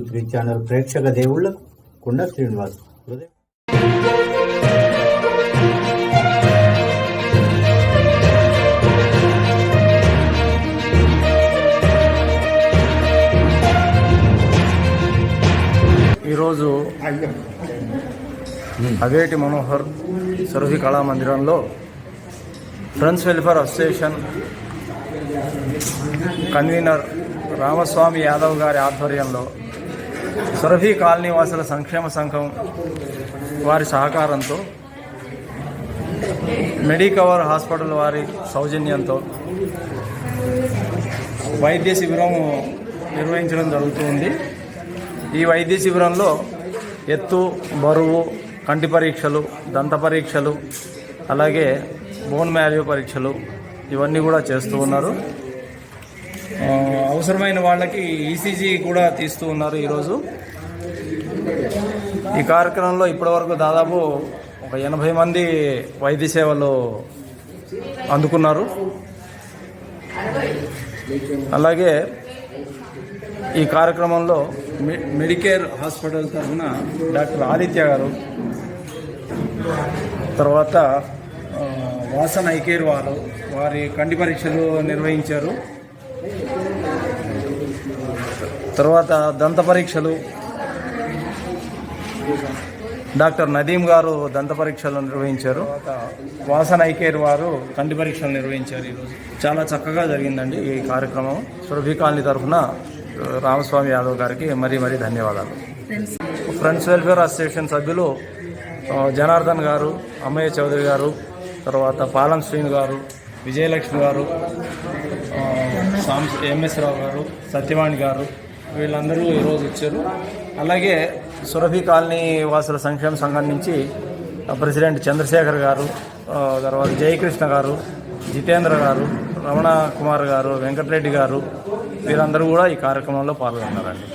Two three channel ప్రేక్షక దేవుళ్ళకు కుండ శ్రీనివాస్ ఈరోజు అవేటి మనోహర్ సరఫీ కళా మందిరంలో friends welfare association convener Ramaswamy Yadav గారి ఆధ్వర్యంలో సురభి కాలనీ వాసుల సంక్షేమ సంఘం వారి సహకారంతో మెడికవర్ హాస్పిటల్ వారి సౌజన్యంతో వైద్య శిబిరం నిర్వహించడం జరుగుతుంది. ఈ వైద్య శిబిరంలో ఎత్తు బరువు కంటి పరీక్షలు దంత పరీక్షలు అలాగే బోన్ మ్యారియో పరీక్షలు ఇవన్నీ కూడా చేస్తూ ఉన్నారు. అవసరమైన వాళ్ళకి ఈసీజీ కూడా తీస్తూ ఉన్నారు ఈరోజు. ఈ కార్యక్రమంలో ఇప్పటివరకు దాదాపు ఒక ఎనభై మంది వైద్య సేవలు అందుకున్నారు. అలాగే ఈ కార్యక్రమంలో మె- మెడికేర్ హాస్పిటల్ తరఫున డాక్టర్ ఆదిత్య గారు తర్వాత వాసన ఐకేర్ వారు వారి కంటి పరీక్షలు నిర్వహించారు. తర్వాత దంత పరీక్షలు. డాక్టర్ నదీం గారు దంత పరీక్షలు నిర్వహించారు. వాసన ఐకేర్ వారు కంటి పరీక్షలు నిర్వహించారు ఈరోజు. చాలా చక్కగా జరిగిందండి ఈ కార్యక్రమం. సురభి కాలనీ తరఫున రామస్వామి యాదవ్ గారికి మరీ మరీ ధన్యవాదాలు. ఫ్రెండ్స్ వెల్ఫేర్ అసోసియేషన్ సభ్యులు జనార్దన్ గారు అమ్మయ్య చౌదరి గారు తర్వాత పాలం శ్రీను గారు విజయలక్ష్మి గారు సాంస్ ఎంఎస్ రావు గారు సత్యవాణి గారు వీళ్ళందరూ ఈరోజు వచ్చారు. అలాగే సురభి కాలనీ వాసుల సంక్షేమ సంఘం నుంచి ప్రెసిడెంట్ చంద్రశేఖర్ గారు తర్వాత జయకృష్ణ గారు జితేంద్ర గారు రమణ కుమార్ గారు వెంకటరెడ్డి గారు వీరందరూ కూడా ఈ కార్యక్రమంలో పాల్గొన్నారండి.